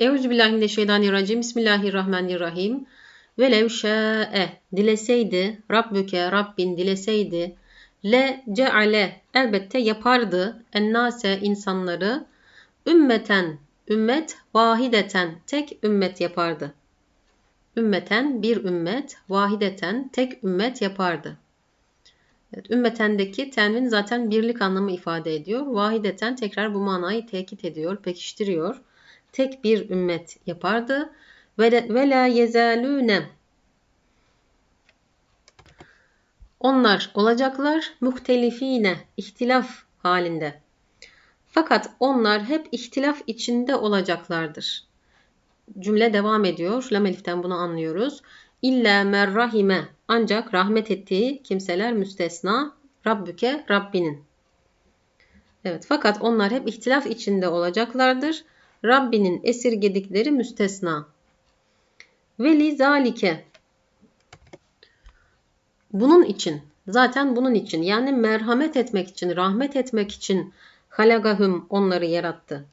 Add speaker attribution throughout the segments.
Speaker 1: Euzubillahimineşşeytanirracim. Bismillahirrahmanirrahim. Velev şa'e dileseydi Rabbüke Rabbin dileseydi le ceale elbette yapardı ennase insanları ümmeten ümmet vahideten tek ümmet yapardı. Ümmeten bir ümmet vahideten tek ümmet yapardı. Evet, ümmetendeki tenvin zaten birlik anlamı ifade ediyor. Vahideten tekrar bu manayı tekit ediyor, pekiştiriyor tek bir ümmet yapardı. Ve la yezalune onlar olacaklar muhtelifine ihtilaf halinde. Fakat onlar hep ihtilaf içinde olacaklardır. Cümle devam ediyor. Lam eliften bunu anlıyoruz. İlla merrahime ancak rahmet ettiği kimseler müstesna Rabbüke Rabbinin. Evet fakat onlar hep ihtilaf içinde olacaklardır. Rabbinin esirgedikleri müstesna. Veli zalike. Bunun için, zaten bunun için yani merhamet etmek için, rahmet etmek için halagahum onları yarattı.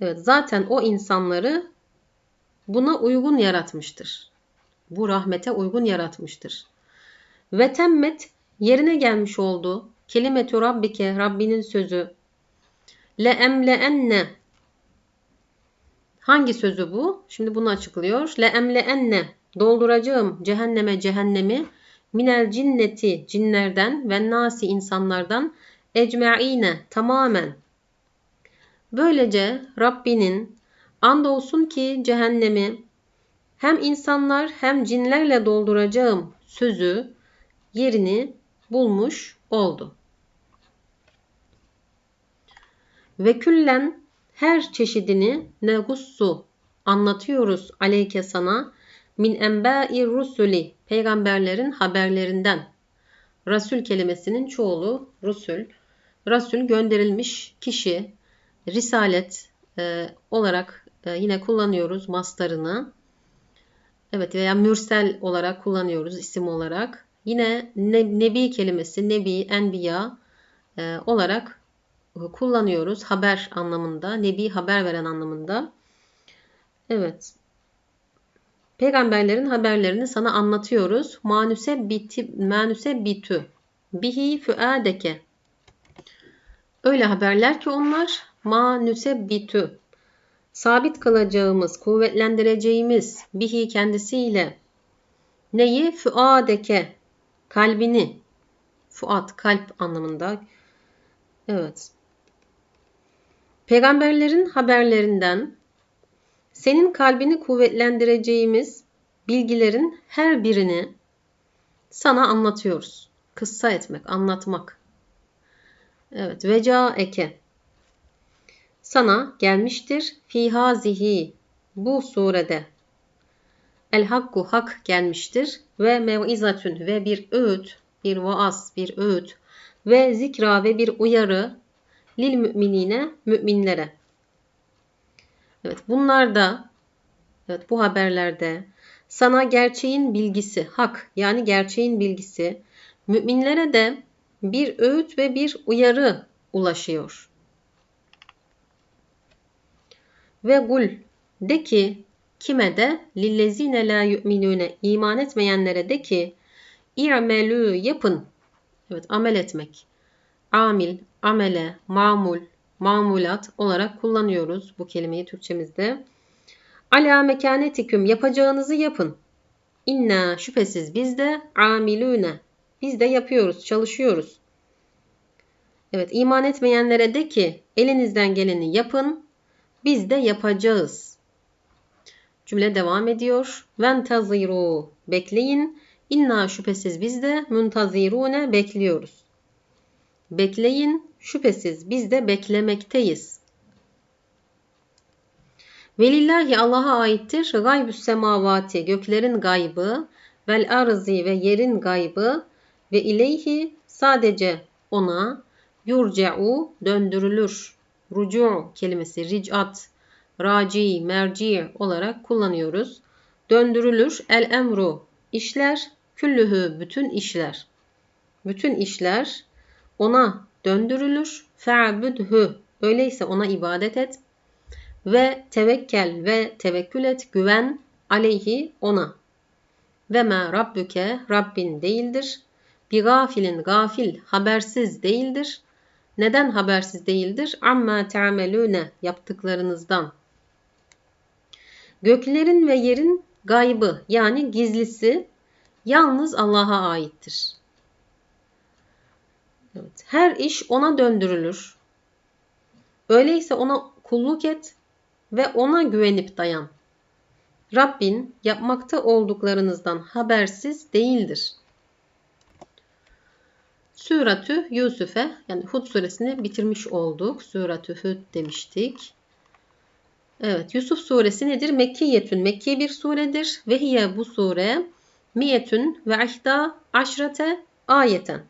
Speaker 1: Evet, zaten o insanları buna uygun yaratmıştır. Bu rahmete uygun yaratmıştır. Ve temmet yerine gelmiş oldu. Kelimetü Rabbike, Rabbinin sözü. Le emle enne Hangi sözü bu? Şimdi bunu açıklıyor. Le emle enne dolduracağım cehenneme cehennemi minel cinneti cinlerden ve nasi insanlardan ecme'ine tamamen. Böylece Rabbinin andolsun ki cehennemi hem insanlar hem cinlerle dolduracağım sözü yerini bulmuş oldu. Ve küllen her çeşidini negussu anlatıyoruz aleyke sana min enba'i rusuli peygamberlerin haberlerinden. Rasul kelimesinin çoğulu rusul. Rasul gönderilmiş kişi, risalet e, olarak e, yine kullanıyoruz mastarını. Evet veya mürsel olarak kullanıyoruz isim olarak. Yine ne, nebi kelimesi, nebi, enbiya e, olarak kullanıyoruz. Haber anlamında, nebi haber veren anlamında. Evet. Peygamberlerin haberlerini sana anlatıyoruz. Manüse biti, manüse bitü. Bihi füadeke. Öyle haberler ki onlar manüse bitü. Sabit kalacağımız, kuvvetlendireceğimiz bihi kendisiyle neyi? Füadeke. Kalbini. Fuat, kalp anlamında. Evet. Peygamberlerin haberlerinden senin kalbini kuvvetlendireceğimiz bilgilerin her birini sana anlatıyoruz. Kıssa etmek, anlatmak. Evet, veca eke. Sana gelmiştir fihazihi bu surede. El hakku hak gelmiştir ve mevizatün ve bir öğüt, bir vaaz, bir öğüt ve zikra ve bir uyarı lil müminine müminlere. Evet bunlar da evet bu haberlerde sana gerçeğin bilgisi, hak yani gerçeğin bilgisi müminlere de bir öğüt ve bir uyarı ulaşıyor. Ve gul de ki kime de lillezine la yu'minune iman etmeyenlere de ki i'melü yapın. Evet amel etmek amil, amele, mamul, mamulat olarak kullanıyoruz bu kelimeyi Türkçemizde. Ala mekanetiküm yapacağınızı yapın. İnna şüphesiz biz de amilüne. Biz de yapıyoruz, çalışıyoruz. Evet iman etmeyenlere de ki elinizden geleni yapın. Biz de yapacağız. Cümle devam ediyor. Ventaziru bekleyin. İnna şüphesiz biz de muntazirune bekliyoruz. Bekleyin, şüphesiz biz de beklemekteyiz. Velillahi Allah'a aittir gaybüs semavati göklerin gaybı vel arzi ve yerin gaybı ve ileyhi sadece ona yurce'u döndürülür. Rucu kelimesi ric'at, raci, merci olarak kullanıyoruz. Döndürülür el emru işler, küllühü bütün işler. Bütün işler ona döndürülür. Fe'budhu. Öyleyse ona ibadet et. Ve tevekkel ve tevekkül et, güven aleyhi ona. Ve ma rabbuke Rabbin değildir. Bir gafilin gafil habersiz değildir. Neden habersiz değildir? Amma te'amelune yaptıklarınızdan. Göklerin ve yerin gaybı yani gizlisi yalnız Allah'a aittir. Evet, her iş ona döndürülür. Öyleyse ona kulluk et ve ona güvenip dayan. Rabbin yapmakta olduklarınızdan habersiz değildir. Suratü Yusuf'e yani Hud suresini bitirmiş olduk. Suratü Hud demiştik. Evet Yusuf suresi nedir? Mekkiyetün. Mekki bir suredir. Ve hiye bu sure miyetün ve ihda aşrete ayeten.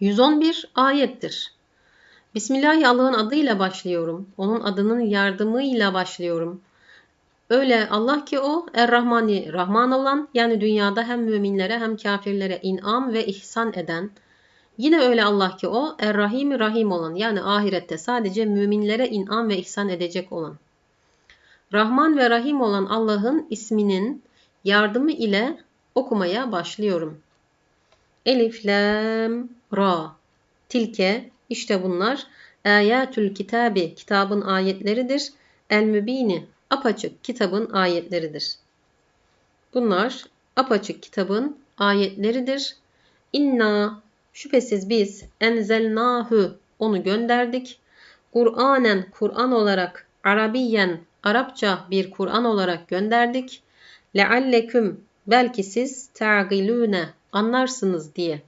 Speaker 1: 111 ayettir. Bismillahi Allah'ın adıyla başlıyorum. Onun adının yardımıyla başlıyorum. Öyle Allah ki o Er-Rahmani Rahman olan yani dünyada hem müminlere hem kafirlere inam ve ihsan eden. Yine öyle Allah ki o Er-Rahim Rahim olan yani ahirette sadece müminlere inam ve ihsan edecek olan. Rahman ve Rahim olan Allah'ın isminin yardımı ile okumaya başlıyorum. Elif, Lam, Ra. Tilke işte bunlar ayatül kitabi kitabın ayetleridir. El mübini apaçık kitabın ayetleridir. Bunlar apaçık kitabın ayetleridir. İnna şüphesiz biz enzelnahu onu gönderdik. Kur'anen Kur'an olarak Arabiyen Arapça bir Kur'an olarak gönderdik. Lealleküm belki siz ta'gilune anlarsınız diye.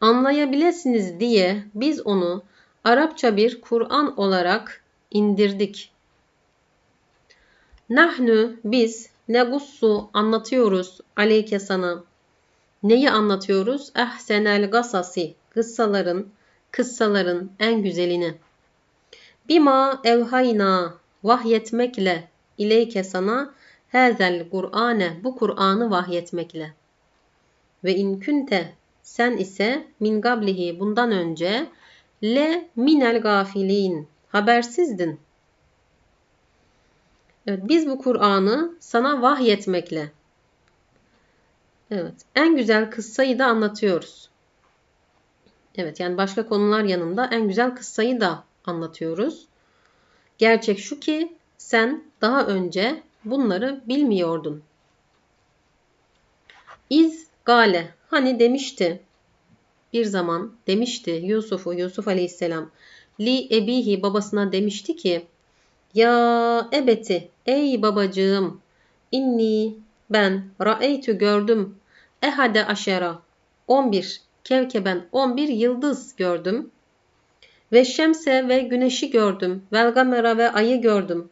Speaker 1: Anlayabilirsiniz diye biz onu Arapça bir Kur'an olarak indirdik. Nahnu biz negussu anlatıyoruz aleyke sana. Neyi anlatıyoruz? Ehsenel gasasi kıssaların, kıssaların en güzelini. Bima evhayna vahyetmekle ileyke sana hazel Kur'ane bu Kur'an'ı vahyetmekle. Ve in künte sen ise min gablihi bundan önce le minel gafilin habersizdin. Evet, biz bu Kur'an'ı sana vahyetmekle Evet, en güzel kıssayı da anlatıyoruz. Evet, yani başka konular yanında en güzel kıssayı da anlatıyoruz. Gerçek şu ki sen daha önce bunları bilmiyordun. İz gale hani demişti bir zaman demişti Yusuf'u Yusuf Aleyhisselam li ebihi babasına demişti ki ya ebeti ey babacığım inni ben ra'eytü gördüm ehade aşera 11 kevkeben 11 yıldız gördüm. Ve şemse ve güneşi gördüm. Vel gamera ve ayı gördüm.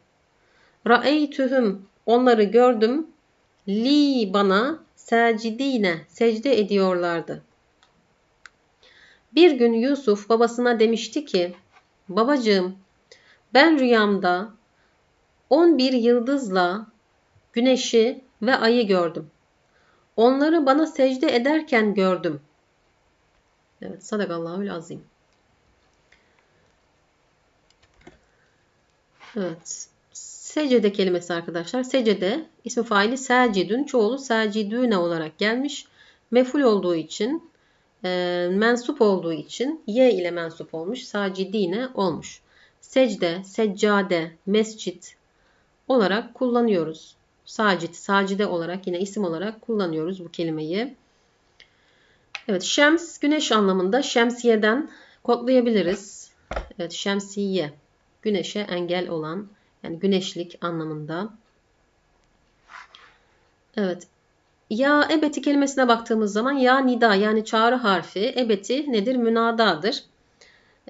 Speaker 1: Ra'eytühüm onları gördüm. Li bana secidine secde ediyorlardı. Bir gün Yusuf babasına demişti ki, babacığım ben rüyamda 11 yıldızla güneşi ve ayı gördüm. Onları bana secde ederken gördüm. Evet, sadakallahül azim. Evet. Secde kelimesi arkadaşlar. Secde ismi faili secidün çoğulu secidüne olarak gelmiş. Meful olduğu için e, mensup olduğu için y ile mensup olmuş. Sacidine olmuş. Secde, seccade, mescit olarak kullanıyoruz. Sacit, sacide olarak yine isim olarak kullanıyoruz bu kelimeyi. Evet, şems güneş anlamında şemsiyeden kodlayabiliriz. Evet, şemsiye güneşe engel olan yani güneşlik anlamında. Evet. Ya ebeti kelimesine baktığımız zaman ya nida yani çağrı harfi ebeti nedir? Münadadır.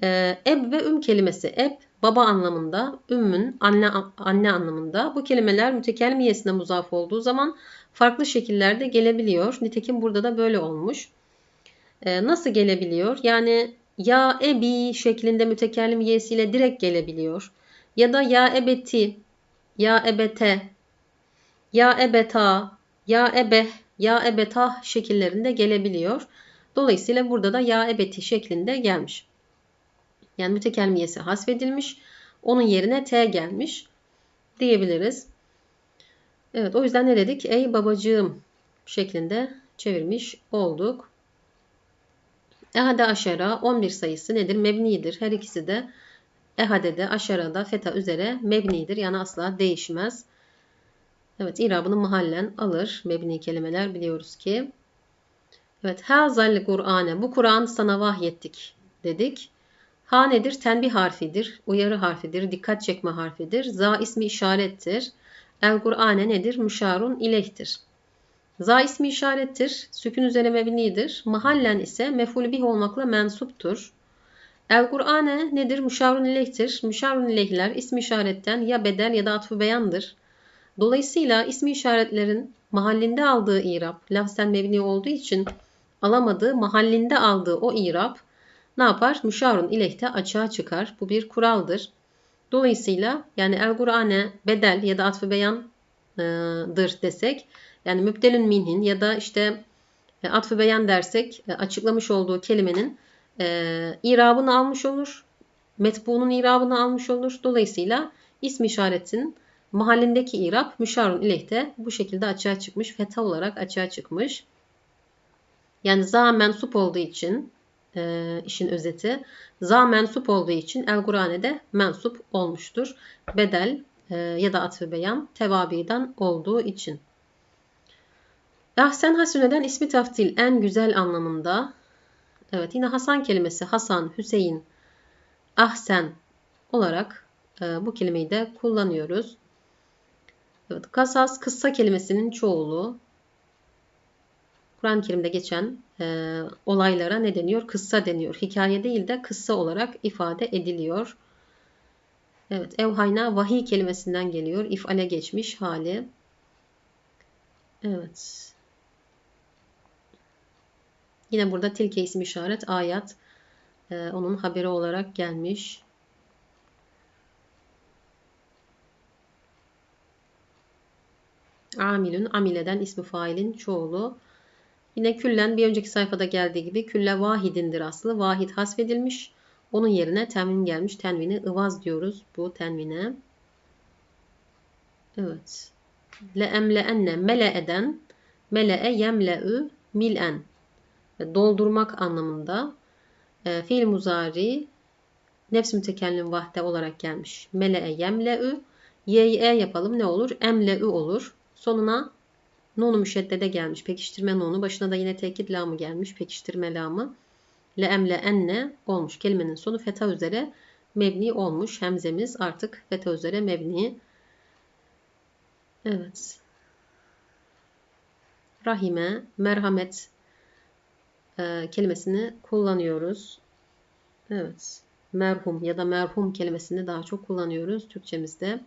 Speaker 1: Ee, eb ve üm kelimesi eb baba anlamında, ümmün anne anne anlamında. Bu kelimeler mütekelmiyesine muzaf olduğu zaman farklı şekillerde gelebiliyor. Nitekim burada da böyle olmuş. Ee, nasıl gelebiliyor? Yani ya ebi şeklinde mütekellimiyesiyle direkt gelebiliyor. Ya da ya ebeti, ya ebete, ya ebeta, ya ebeh, ya ebetah şekillerinde gelebiliyor. Dolayısıyla burada da ya ebeti şeklinde gelmiş. Yani mütekelmiyesi hasfedilmiş. Onun yerine T gelmiş diyebiliriz. Evet o yüzden ne dedik? Ey babacığım şeklinde çevirmiş olduk. Ehade aşara 11 sayısı nedir? Mebnidir. Her ikisi de ehadede, aşarada, feta üzere mebnidir. Yani asla değişmez. Evet irabını mahallen alır. Mebni kelimeler biliyoruz ki. Evet hazal Kur'ane bu Kur'an sana vahyettik dedik. Ha nedir? Tenbih harfidir, uyarı harfidir, dikkat çekme harfidir. Za ismi işarettir. El Kur'ane nedir? Müşarun ileyhtir. Za ismi işarettir. Sükün üzerine mebnidir. Mahallen ise meful bih olmakla mensuptur. El Kur'ane nedir? Müşarun ileyhtir. Müşarun ileyhler ismi işaretten ya bedel ya da atfı beyandır. Dolayısıyla ismi işaretlerin mahallinde aldığı irab, lafzen mebni olduğu için alamadığı, mahallinde aldığı o irab ne yapar? Müşarun ileyhte açığa çıkar. Bu bir kuraldır. Dolayısıyla yani el Kur'ane bedel ya da atfı beyandır desek yani mübdelün minhin ya da işte e, atfı beyan dersek e, açıklamış olduğu kelimenin e, irabını almış olur. Metbu'nun irabını almış olur. Dolayısıyla ism işaretin mahallindeki irab müşarun ileyhte bu şekilde açığa çıkmış. Fetha olarak açığa çıkmış. Yani za mensup olduğu için e, işin özeti. Za mensup olduğu için el Kur'an'de mensup olmuştur. Bedel e, ya da atfı beyan tevabiden olduğu için. Ahsen Hasuneden ismi taftil en güzel anlamında. Evet yine Hasan kelimesi Hasan, Hüseyin, Ahsen olarak e, bu kelimeyi de kullanıyoruz. Evet, kasas kıssa kelimesinin çoğulu. Kur'an-ı Kerim'de geçen e, olaylara ne deniyor? Kıssa deniyor. Hikaye değil de kıssa olarak ifade ediliyor. Evet, evhayna vahiy kelimesinden geliyor. İfale geçmiş hali. Evet. Yine burada tilke isim işaret ayet e, onun haberi olarak gelmiş. Amilün amileden ismi failin çoğulu. Yine küllen bir önceki sayfada geldiği gibi külle vahidindir aslı. Vahid hasfedilmiş. Onun yerine tenvin gelmiş. Tenvini ıvaz diyoruz bu tenvine. Evet. Le emle enne mele eden mele'e yemle'ü mil'en doldurmak anlamında e, fiil muzari nefs mütekellim vahde olarak gelmiş. Mele'e yemle'ü y'yi e yapalım ne olur? Emle'ü olur. Sonuna nunu müşeddede gelmiş. Pekiştirme nunu. Başına da yine tekit lamı gelmiş. Pekiştirme lamı. Le emle enne olmuş. Kelimenin sonu feta üzere mebni olmuş. Hemzemiz artık feta üzere mebni. Evet. Rahime, merhamet e, kelimesini kullanıyoruz. Evet. Merhum ya da merhum kelimesini daha çok kullanıyoruz Türkçemizde.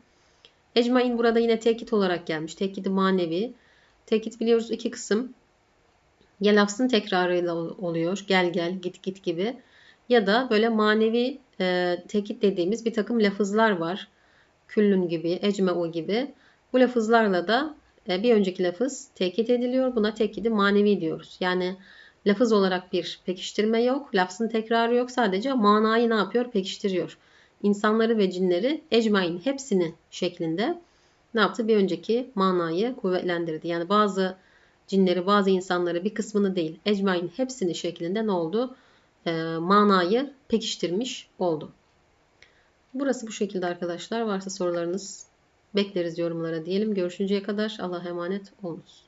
Speaker 1: Ecmain burada yine tekit olarak gelmiş. Tekidi manevi. Tekit biliyoruz iki kısım. Ya lafzın tekrarıyla oluyor. Gel gel, git git gibi. Ya da böyle manevi e, tekit dediğimiz bir takım lafızlar var. Küllün gibi, ecmeu gibi. Bu lafızlarla da e, bir önceki lafız tekit ediliyor. Buna tekidi manevi diyoruz. Yani lafız olarak bir pekiştirme yok. Lafzın tekrarı yok. Sadece manayı ne yapıyor? Pekiştiriyor. İnsanları ve cinleri ecmain hepsini şeklinde ne yaptı? Bir önceki manayı kuvvetlendirdi. Yani bazı cinleri, bazı insanları bir kısmını değil, ecmain hepsini şeklinde ne oldu? E, manayı pekiştirmiş oldu. Burası bu şekilde arkadaşlar. Varsa sorularınız bekleriz yorumlara diyelim. Görüşünceye kadar Allah'a emanet olunuz.